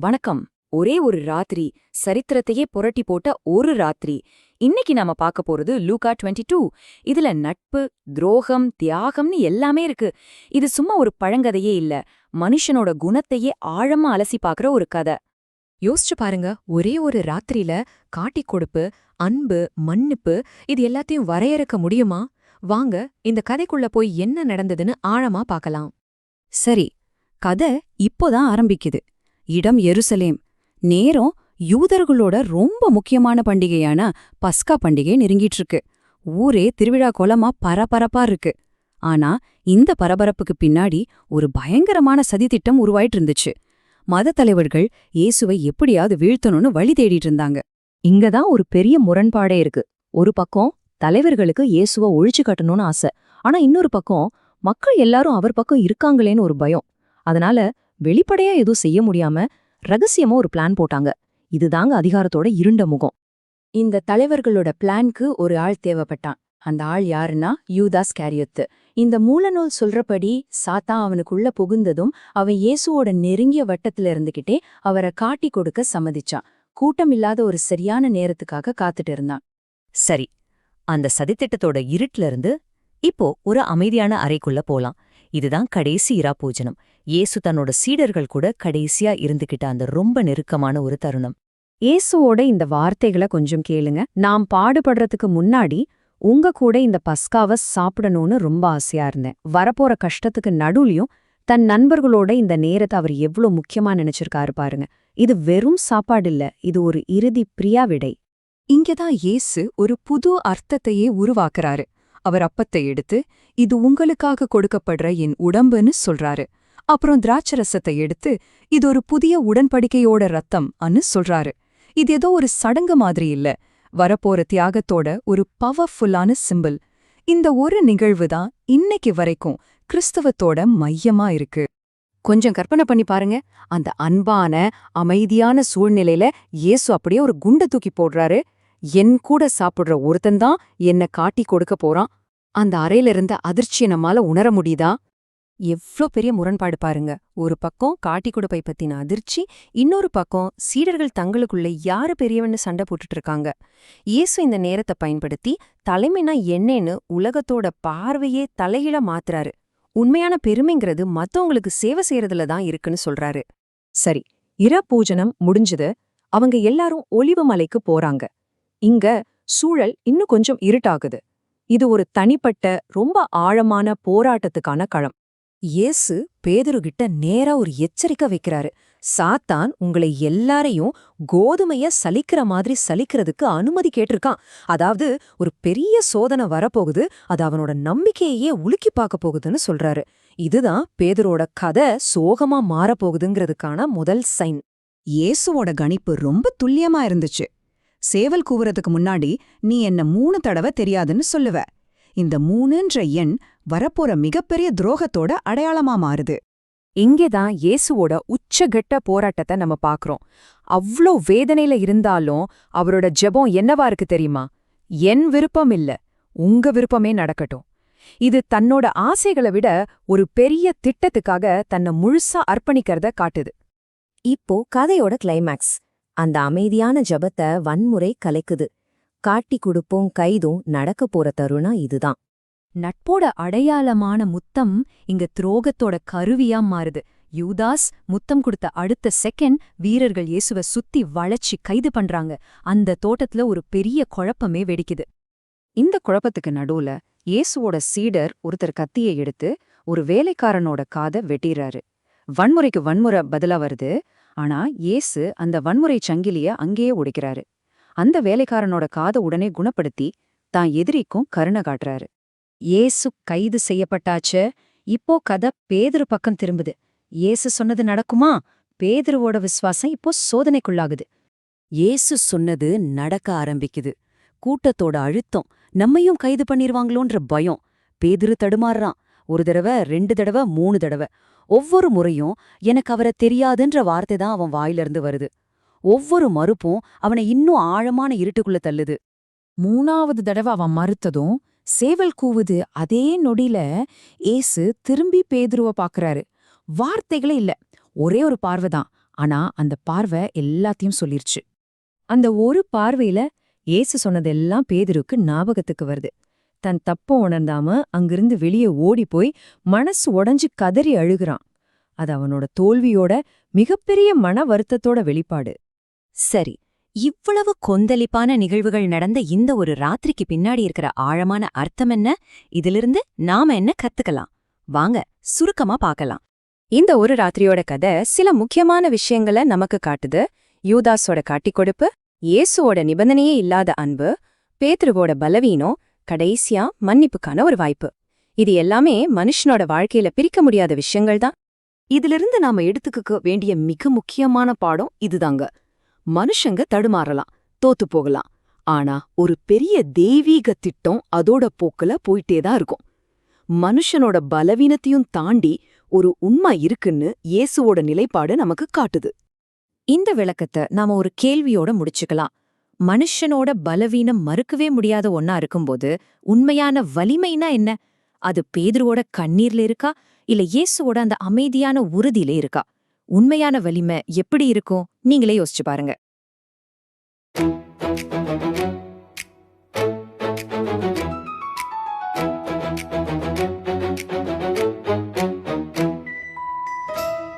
வணக்கம். ஒரே ஒரு ராத்திரி சரித்திரத்தையே புரட்டி போட்ட ஒரு ராத்திரி. இன்னைக்கு நாம பார்க்க போறது லூகா 22 டூ. இதுல நட்பு துரோகம் தியாகம்னு எல்லாமே இருக்கு. இது சும்மா ஒரு பழங்கதையே இல்ல. மனுஷனோட குணத்தையே ஆழமா அலசி பார்க்கற ஒரு கதை. யோசிச்சு பாருங்க. ஒரே ஒரு ராத்திரியில காட்டி கொடுப்பு அன்பு மன்னிப்பு இது எல்லாத்தையும் வரையறுக்க முடியுமா? வாங்க இந்த கதைக்குள்ள போய் என்ன நடந்ததுன்னு ஆழமா பார்க்கலாம். சரி கதை இப்போதான் ஆரம்பிக்குது. இடம் எருசலேம். நேரம் யூதர்களோட ரொம்ப முக்கியமான பண்டிகையான பஸ்கா பண்டிகை நெருங்கிட்டு இருக்கு ஊரே திருவிழா கோலமா பரபரப்பா இருக்கு. ஆனா இந்த பரபரப்புக்கு பின்னாடி ஒரு பயங்கரமான சதித்திட்டம் உருவாயிட்டு இருந்துச்சு மத தலைவர்கள் இயேசுவை எப்படியாவது வீழ்த்தணும்னு வழி தேடிட்டு இருந்தாங்க இங்கதான் ஒரு பெரிய முரண்பாடே இருக்கு. ஒரு பக்கம் தலைவர்களுக்கு இயேசுவை ஒழிச்சு கட்டணும்னு ஆசை. ஆனா இன்னொரு பக்கம் மக்கள் எல்லாரும் அவர் பக்கம் இருக்காங்களேன்னு ஒரு பயம். அதனால வெளிப்படையா எதுவும் செய்ய முடியாம ரகசியமா ஒரு பிளான் போட்டாங்க. இதுதாங்க அதிகாரத்தோட இருண்ட முகம். இந்த தலைவர்களோட பிளான்க்கு ஒரு ஆள் தேவைப்பட்டான். அந்த ஆள் யாருன்னா யூதாஸ் கேரியத்து. இந்த மூலநூல் சொல்றபடி சாத்தா அவனுக்குள்ள புகுந்ததும் அவன் இயேசுவோட நெருங்கிய வட்டத்துல இருந்துகிட்டே அவரை காட்டி கொடுக்க சம்மதிச்சான். கூட்டம் இல்லாத ஒரு சரியான நேரத்துக்காக காத்துட்டு இருந்தான். சரி அந்த சதித்திட்டத்தோட இருட்டுல இருந்து இப்போ ஒரு அமைதியான அறைக்குள்ள போலாம். இதுதான் கடைசி இரா பூஜனம். இயேசு தன்னோட சீடர்கள் கூட கடைசியா இருந்துகிட்ட அந்த ரொம்ப நெருக்கமான ஒரு தருணம். இயேசுவோட இந்த வார்த்தைகளை கொஞ்சம் கேளுங்க. நாம் பாடுபடுறதுக்கு முன்னாடி உங்க கூட இந்த பஸ்காவை சாப்பிடணும்னு ரொம்ப ஆசையா இருந்தேன். வரப்போற கஷ்டத்துக்கு நடுவுலயும் தன் நண்பர்களோட இந்த நேரத்தை அவர் எவ்ளோ முக்கியமா நினைச்சிருக்காரு பாருங்க. இது வெறும் சாப்பாடு இல்ல இது ஒரு இறுதி பிரியா விடை. இங்கதான் இயேசு ஒரு புது அர்த்தத்தையே உருவாக்குறாரு. அவர் அப்பத்தை எடுத்து இது உங்களுக்காக கொடுக்கப்படுற என் உடம்புன்னு சொல்றாரு. அப்புறம் திராட்சரசத்தை எடுத்து இது ஒரு புதிய உடன்படிக்கையோட ரத்தம் அன்னு சொல்றாரு. இது ஏதோ ஒரு சடங்கு மாதிரி இல்ல. வரப்போற தியாகத்தோட ஒரு பவர்ஃபுல்லான சிம்பிள் இந்த ஒரு நிகழ்வு தான் இன்னைக்கு வரைக்கும் கிறிஸ்தவத்தோட மையமா இருக்கு. கொஞ்சம் கற்பனை பண்ணி பாருங்க. அந்த அன்பான அமைதியான சூழ்நிலையில இயேசு அப்படியே ஒரு குண்டை தூக்கி போடுறாரு. என் கூட சாப்பிடுற ஒருத்தன்தான் என்ன காட்டி கொடுக்க போறான். அந்த அறையிலிருந்த அதிர்ச்சியை நம்மால உணர முடியுதா? எவ்ளோ பெரிய முரண்பாடு பாருங்க. ஒரு பக்கம் காட்டி கொடுப்பை பத்தின அதிர்ச்சி இன்னொரு பக்கம் சீடர்கள் தங்களுக்குள்ள யாரு பெரியவன்னு சண்டை போட்டுட்டு இருக்காங்க. இயேசு இந்த நேரத்தை பயன்படுத்தி தலைமைனா என்னன்னு உலகத்தோட பார்வையே தலையில மாத்துறாரு. உண்மையான பெருமைங்கிறது மத்தவங்களுக்கு சேவை செய்யறதுல தான் இருக்குன்னு சொல்றாரு. சரி இர பூஜனம் முடிஞ்சது. அவங்க எல்லாரும் ஒளிவு மலைக்கு போறாங்க. இங்க சூழல் இன்னும் கொஞ்சம் இருட்டாகுது. இது ஒரு தனிப்பட்ட ரொம்ப ஆழமான போராட்டத்துக்கான களம். இயேசு பேதுருகிட்ட நேரா ஒரு எச்சரிக்கை வைக்கிறாரு. சாத்தான் உங்களை எல்லாரையும் கோதுமைய சலிக்கிற மாதிரி சலிக்கிறதுக்கு அனுமதி கேட்டிருக்கான். அதாவது ஒரு பெரிய சோதனை வரப்போகுது அது அவனோட நம்பிக்கையையே உலுக்கி பார்க்க போகுதுன்னு சொல்றாரு. இதுதான் பேதரோட கதை சோகமா மாறப்போகுதுங்கிறதுக்கான முதல் சைன். இயேசுவோட கணிப்பு ரொம்ப துல்லியமா இருந்துச்சு. சேவல் கூவுறதுக்கு முன்னாடி நீ என்ன மூணு தடவை தெரியாதுன்னு சொல்லுவ. இந்த மூணுன்ற எண் வரப்போற மிகப்பெரிய துரோகத்தோட அடையாளமா மாறுது. இங்கேதான் இயேசுவோட உச்சகட்ட போராட்டத்தை நம்ம பாக்குறோம். அவ்ளோ வேதனையில இருந்தாலும் அவரோட ஜெபம் என்னவா இருக்கு தெரியுமா? என் விருப்பம் இல்ல உங்க விருப்பமே நடக்கட்டும். இது தன்னோட ஆசைகளை விட ஒரு பெரிய திட்டத்துக்காக தன்னை முழுசா அர்ப்பணிக்கிறத காட்டுது. இப்போ கதையோட கிளைமேக்ஸ் அந்த அமைதியான ஜபத்தை வன்முறை கலைக்குது. காட்டி கொடுப்போம் கைதும் நடக்க போற தருணம் இதுதான். நட்போட அடையாளமான முத்தம் இங்க துரோகத்தோட கருவியா மாறுது. யூதாஸ் முத்தம் கொடுத்த அடுத்த செகண்ட் வீரர்கள் இயேசுவ சுத்தி வளைச்சி கைது பண்றாங்க. அந்த தோட்டத்துல ஒரு பெரிய குழப்பமே வெடிக்குது. இந்த குழப்பத்துக்கு நடுவுல இயேசுவோட சீடர் ஒருத்தர் கத்தியை எடுத்து ஒரு வேலைக்காரனோட காதை வெட்டிறாரு. வன்முறைக்கு வன்முறை பதிலா வருது. ஆனா இயேசு அந்த வன்முறை சங்கிலிய அங்கேயே உடைக்கிறாரு அந்த வேலைக்காரனோட காதை உடனே குணப்படுத்தி தான் எதிரிக்கும் கருணை காட்டுறாரு. இயேசு கைது செய்யப்பட்டாச்சு. இப்போ கதை பேதுரு பக்கம் திரும்புது. இயேசு சொன்னது நடக்குமா? பேதுருவோட விசுவாசம் இப்போ சோதனைக்குள்ளாகுது. இயேசு சொன்னது நடக்க ஆரம்பிக்குது. கூட்டத்தோட அழுத்தம். நம்மையும் கைது பண்ணிருவாங்களோன்ற பயம். பேதுரு தடுமாறுறான். ஒரு தடவை ரெண்டு தடவை மூணு தடவை. ஒவ்வொரு முறையும் எனக்கு அவரை தெரியாதுன்ற வார்த்தை தான் அவன் வாயிலிருந்து வருது. ஒவ்வொரு மறுப்பும் அவனை இன்னும் ஆழமான இருட்டுக்குள்ள தள்ளுது. மூணாவது தடவை அவன் மறுத்ததும் சேவல் கூவுது அதே நொடியில ஏசு திரும்பி பேதுருவ பாக்குறாரு. வார்த்தைகளே இல்ல. ஒரே ஒரு பார்வை தான். ஆனா அந்த பார்வை எல்லாத்தையும் சொல்லிருச்சு. அந்த ஒரு பார்வையில ஏசு சொன்னதெல்லாம் பேதுருக்கு ஞாபகத்துக்கு வருது. தன் தப்ப உணர்ந்தாம அங்கிருந்து வெளியே ஓடி போய் மனசு உடைஞ்சு கதறி அழுகுறான். அது அவனோட தோல்வியோட மிகப்பெரிய மன வருத்தத்தோட வெளிப்பாடு. சரி இவ்வளவு கொந்தளிப்பான நிகழ்வுகள் நடந்த இந்த ஒரு ராத்திரிக்கு பின்னாடி இருக்கிற ஆழமான அர்த்தம் என்ன? இதிலிருந்து நாம என்ன கத்துக்கலாம்? வாங்க சுருக்கமா பார்க்கலாம். இந்த ஒரு ராத்திரியோட கதை சில முக்கியமான விஷயங்கள நமக்கு காட்டுது. யூதாஸோட காட்டிக்கொடுப்பு இயேசுவோட நிபந்தனையே இல்லாத அன்பு பேத்ருவோட பலவீனம் கடைசியா மன்னிப்புக்கான ஒரு வாய்ப்பு. இது எல்லாமே மனுஷனோட வாழ்க்கையில பிரிக்க முடியாத விஷயங்கள் தான் இதிலிருந்து நாம எடுத்துக்க வேண்டிய மிக முக்கியமான பாடம் இதுதாங்க. மனுஷங்க தடுமாறலாம் தோத்து போகலாம். ஆனா ஒரு பெரிய தெய்வீக திட்டம் அதோட போக்குல போயிட்டே தான் இருக்கும். மனுஷனோட பலவீனத்தையும் தாண்டி ஒரு உண்மை இருக்குன்னு இயேசுவோட நிலைப்பாடு நமக்கு காட்டுது. இந்த விளக்கத்தை நாம ஒரு கேள்வியோட முடிச்சுக்கலாம். மனுஷனோட பலவீனம் மறுக்கவே முடியாத ஒன்னா இருக்கும்போது உண்மையான வலிமைனா என்ன? அது பேதுருவோட கண்ணீர்ல இருக்கா? இல்ல இயேசுவோட அந்த அமைதியான உறுதியில இருக்கா? உண்மையான வலிமை எப்படி இருக்கும்? நீங்களே யோசிச்சு பாருங்க.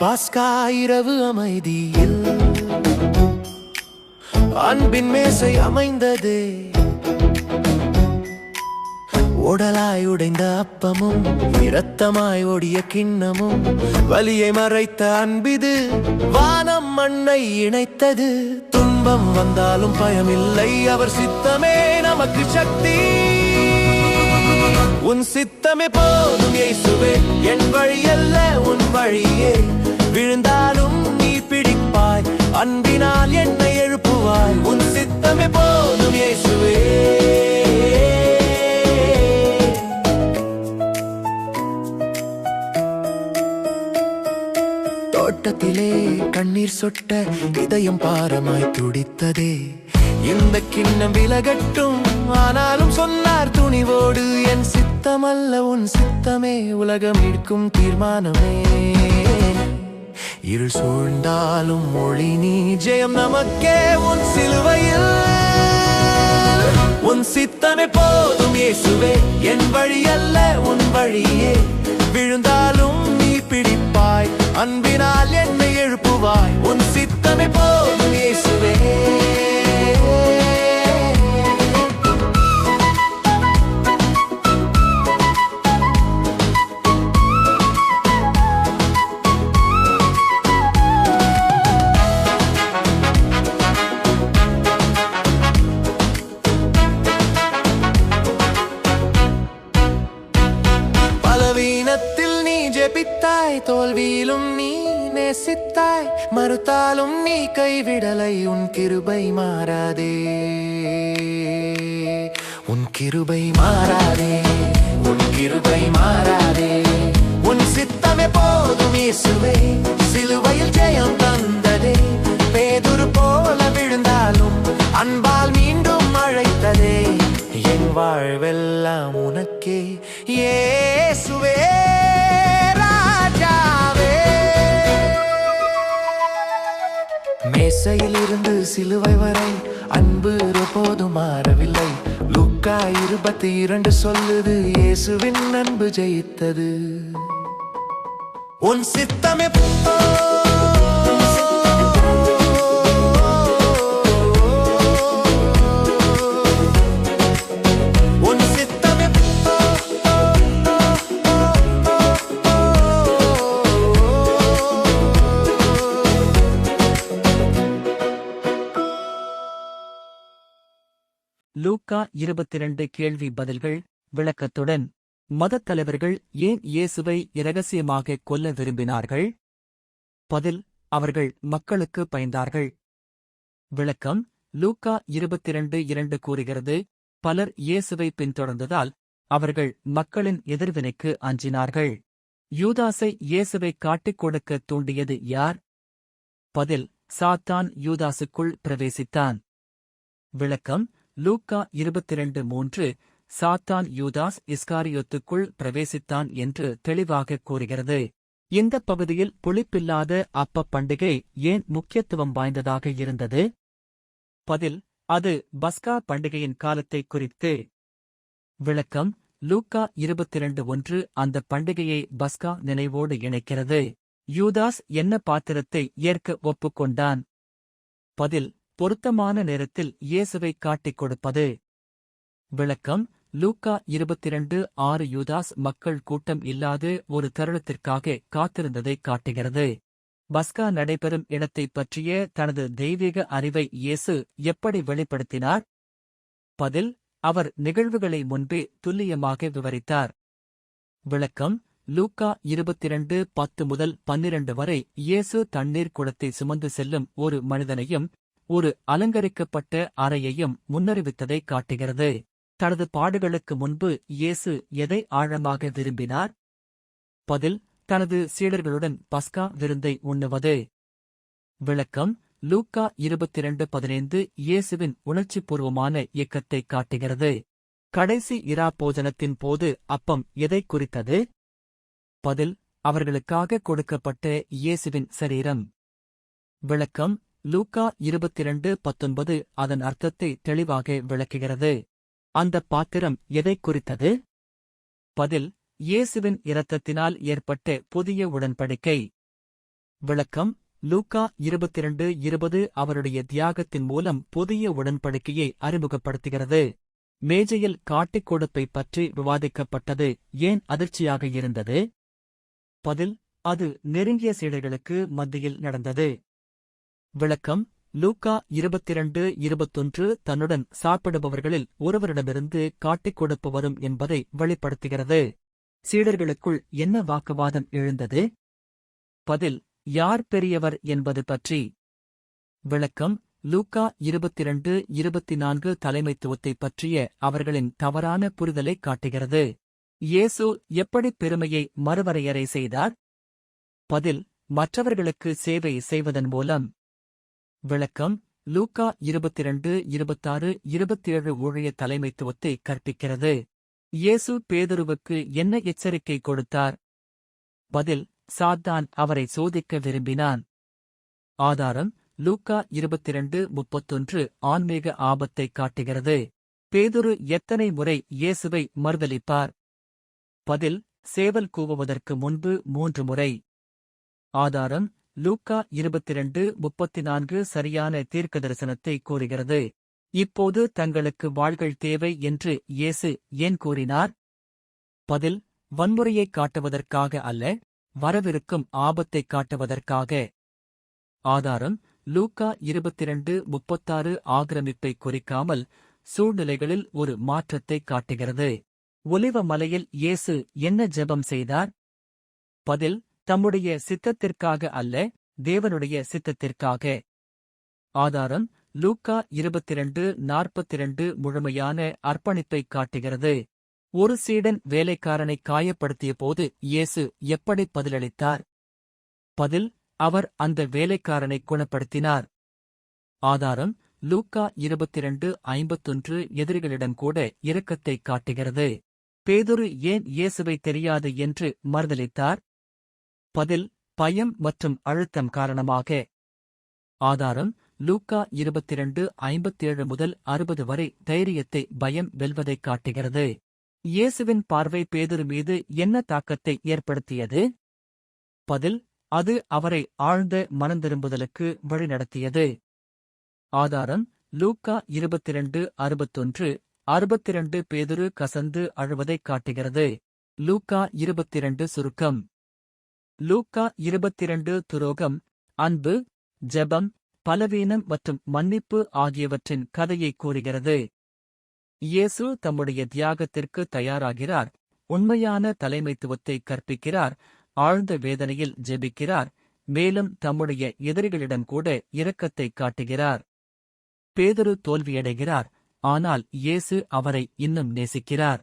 பாஸ்கா இரவு அமைதியில். அன்பின் மேசை அமைந்ததே. உடலாய் உடைந்த அப்பமும் இரத்தமாய் ஓடிய கிண்ணமும் வலியை மறைத்த அன்பிது வானம் மண்ணை இணைத்தது. துன்பம் வந்தாலும் பயமில்லை அவர் சித்தமே நமக்கு சக்தி. உன் சித்தமே போதும் இயேசுவே என் வழியல்ல விலகட்டும் ஆனாலும் சொன்னார் துணிவோடு என் சித்தமல்ல உன் சித்தமே உலகம் இருக்கும் தீர்மானமே. இருள் சூழ்ந்தாலும் மொழி நீ ஜெயம் நமக்கே உன் சிலுவையில். உன் சித்தமே போதும் இயேசுவே என் வழி அல்ல உன் வழியே. விழுந்தாலும் நீ பிடிப்பாய் அன்பினால் என்னை எழுப்புவாய். உன் சித்தமே போதும் கிருபை மாறாதே. உன் கிருபை மாறாதே. உன் கிருபை மாறாதே. உன் சித்தமே போதும் இயேசுவே. சிலுவையில் ஜெயம் தந்ததே. பேதுரு போல விழுந்தாலும் அன்பால் மீண்டும் அழைத்ததே. என் வாழ்வெல்லாம் மேசையில் இருந்து சிலுவை வரை அன்பு போதும் மாறவில்லை. லுக்கா இருபத்தி இரண்டு சொல்லுது இயேசுவின் அன்பு ஜெயித்தது. உன் சித்தமே உன் லூக்கா இருபத்திரண்டு கேள்வி பதில்கள் விளக்கத்துடன் மதத் தலைவர்கள் ஏன் இயேசுவை இரகசியமாக கொல்ல விரும்பினார்கள்? பதில் அவர்கள் மக்களுக்கு பயந்தார்கள். விளக்கம் லூக்கா இருபத்திரண்டு இரண்டு கூறுகிறது பலர் இயேசுவை பின்தொடர்ந்ததால் அவர்கள் மக்களின் எதிர்வினைக்கு அஞ்சினார்கள். யூதாசை இயேசுவை காட்டிக் கொடுக்க தூண்டியது யார்? பதில் சாத்தான் யூதாசுக்குள் பிரவேசித்தான். விளக்கம் லூக்கா இருபத்திரண்டு மூன்று சாத்தான் யூதாஸ் இஸ்காரியோத்துக்குள் பிரவேசித்தான் என்று தெளிவாக கூறுகிறது. இந்த பகுதியில் புளிப்பில்லாத அப்ப பண்டிகை ஏன் முக்கியத்துவம் வாய்ந்ததாக இருந்தது? பதில் அது பஸ்கா பண்டிகையின் காலத்தை குறித்து. விளக்கம் லூக்கா இருபத்திரண்டு ஒன்று அந்த பண்டிகையை பஸ்கா நினைவோடு இணைக்கிறது. யூதாஸ் என்ன பாத்திரத்தை ஏற்க ஒப்புக்கொண்டான்? பதில் பொருத்தமான நேரத்தில் இயேசுவை காட்டிக் கொடுப்பது. விளக்கம் லூக்கா இருபத்திரண்டு ஆறு யூதாஸ் மக்கள் கூட்டம் இல்லாத ஒரு தருணத்திற்காக காத்திருந்ததை காட்டுகிறது. பஸ்கா நடைபெறும் இடத்தைப் பற்றிய தனது தெய்வீக அறிவை இயேசு எப்படி வெளிப்படுத்தினார்? பதில் அவர் நிகழ்வுகளை முன்பே துல்லியமாக விவரித்தார். விளக்கம் லூக்கா இருபத்திரண்டு பத்து முதல் பன்னிரண்டு வரை இயேசு தண்ணீர் குடத்தை சுமந்து செல்லும் ஒரு மனிதனையும் ஒரு அலங்கரிக்கப்பட்ட அறையையும் முன்னறிவித்ததை காட்டுகிறது. தனது பாடுகளுக்கு முன்பு இயேசு எதை ஆழமாக விரும்பினார்? பதில் தனது சீடர்களுடன் பஸ்கா விருந்தை உண்ணுவது. விளக்கம் லூக்கா இருபத்திரண்டு பதினைந்து இயேசுவின் உணர்ச்சிபூர்வமான இயக்கத்தை காட்டுகிறது. கடைசி இரா போஜனத்தின் போது அப்பம் எதை குறித்தது? பதில் அவர்களுக்காக கொடுக்கப்பட்ட இயேசுவின் சரீரம். விளக்கம் லூக்கா இருபத்திரண்டு பத்தொன்பது அதன் அர்த்தத்தை தெளிவாக விளக்குகிறது. அந்த பாத்திரம் எதை குறித்தது? பதில் இயேசுவின் இரத்தத்தினால் ஏற்பட்ட புதிய உடன்படிக்கை. விளக்கம் லூக்கா இருபத்திரண்டு இருபது அவருடைய தியாகத்தின் மூலம் புதிய உடன்படிக்கையை அறிமுகப்படுத்துகிறது. மேஜையில் காட்டிக் கொடுப்பை பற்றி விவாதிக்கப்பட்டது ஏன் அதிர்ச்சியாக இருந்தது? பதில் அது நெருங்கிய சீடர்களுக்கு மத்தியில் நடந்தது. விளக்கம் லூக்கா இருபத்திரண்டு இருபத்தொன்று தன்னுடன் சாப்பிடுபவர்களில் ஒருவரிடமிருந்து காட்டிக் கொடுப்பவரும் என்பதை வெளிப்படுத்துகிறது. சீடர்களுக்குள் என்ன வாக்குவாதம் எழுந்தது? பதில் யார் பெரியவர் என்பது பற்றி. விளக்கம் லூக்கா இருபத்திரண்டு இருபத்தி நான்கு தலைமைத்துவத்தைப் பற்றிய அவர்களின் தவறான புரிதலை காட்டுகிறது. இயேசு எப்படி பெருமையை மறுவரையறை செய்தார்? பதில் மற்றவர்களுக்கு சேவை செய்வதன் மூலம். விளக்கம் லூக்கா இருபத்திரண்டு இருபத்தாறு இருபத்தேழு ஊழிய தலைமைத்துவத்தை கற்பிக்கிறது. இயேசு பேதுருவுக்கு என்ன எச்சரிக்கை கொடுத்தார்? பதில் சாத்தான் அவரை சோதிக்க விரும்பினான். ஆதாரம் லூக்கா இருபத்திரண்டு முப்பத்தொன்று ஆன்மீக ஆபத்தை காட்டுகிறது. பேதுரு எத்தனை முறை இயேசுவை மறுதளிப்பார் பதில் சேவல் கூவுவதற்கு முன்பு மூன்று முறை. ஆதாரம் லூக்கா இருபத்திரண்டு முப்பத்தி நான்கு சரியான தீர்க்க தரிசனத்தை கூறுகிறது. இப்போது தங்களுக்கு வாள்கள் தேவை என்று இயேசு ஏன் கூறினார்? பதில் வன்முறையைக் காட்டுவதற்காக அல்ல வரவிருக்கும் ஆபத்தைக் காட்டுவதற்காக. ஆதாரம் லூக்கா இருபத்திரண்டு முப்பத்தாறு ஆக்கிரமிப்பை குறிக்காமல் சூழ்நிலைகளில் ஒரு மாற்றத்தைக் காட்டுகிறது. ஒலிவ மலையில் இயேசு என்ன ஜெபம் செய்தார்? பதில் தம்முடைய சித்தத்திற்காக அல்ல தேவனுடைய சித்தத்திற்காக. ஆதாரம் லூக்கா இருபத்திரண்டு நாற்பத்திரண்டு முழுமையான அர்ப்பணிப்பைக் காட்டுகிறது. ஒரு சீடன் வேலைக்காரனை காயப்படுத்திய போது இயேசு எப்படி பதிலளித்தார்? பதில் அவர் அந்த வேலைக்காரனை குணப்படுத்தினார். ஆதாரம் லூக்கா இருபத்திரண்டு ஐம்பத்தொன்று எதிரிகளிடம் கூட இரக்கத்தை காட்டுகிறது. பேதுரு ஏன் இயேசுவை தெரியாது என்று மறுதளித்தார் பதில் பயம் மற்றும் அழுத்தம் காரணமாக. ஆதாரம் லூக்கா இருபத்திரண்டு ஐம்பத்தேழு முதல் அறுபது வரை தைரியத்தை பயம் வெல்வதைக் காட்டுகிறது. இயேசுவின் பார்வை பேதுரு மீது என்ன தாக்கத்தை ஏற்படுத்தியது? பதில் அது அவரை ஆழ்ந்த மனந்திரும்புதலுக்கு வழிநடத்தியது. ஆதாரம் லூக்கா இருபத்திரண்டு அறுபத்தொன்று அறுபத்திரண்டு பேதுரு கசந்து அழுவதைக் காட்டுகிறது. லூக்கா இருபத்திரண்டு சுருக்கம். லூக்கா இருபத்திரண்டு துரோகம் அன்பு ஜெபம் பலவீனம் மற்றும் மன்னிப்பு ஆகியவற்றின் கதையை கூறுகிறது. இயேசு தம்முடைய தியாகத்திற்கு தயாராகிறார் உண்மையான தலைமைத்துவத்தை கற்பிக்கிறார் ஆழ்ந்த வேதனையில் ஜெபிக்கிறார் மேலும் தம்முடைய எதிரிகளிடம் கூட இரக்கத்தைக் காட்டுகிறார். பேதரு தோல்வியடைகிறார் ஆனால் இயேசு அவரை இன்னும் நேசிக்கிறார்.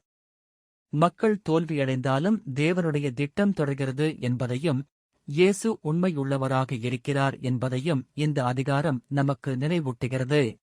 மக்கள் தோல்வியடைந்தாலும் தேவனுடைய திட்டம் தொடர்கிறது என்பதையும் இயேசு உண்மையுள்ளவராக இருக்கிறார் என்பதையும் இந்த அதிகாரம் நமக்கு நினைவூட்டுகிறது.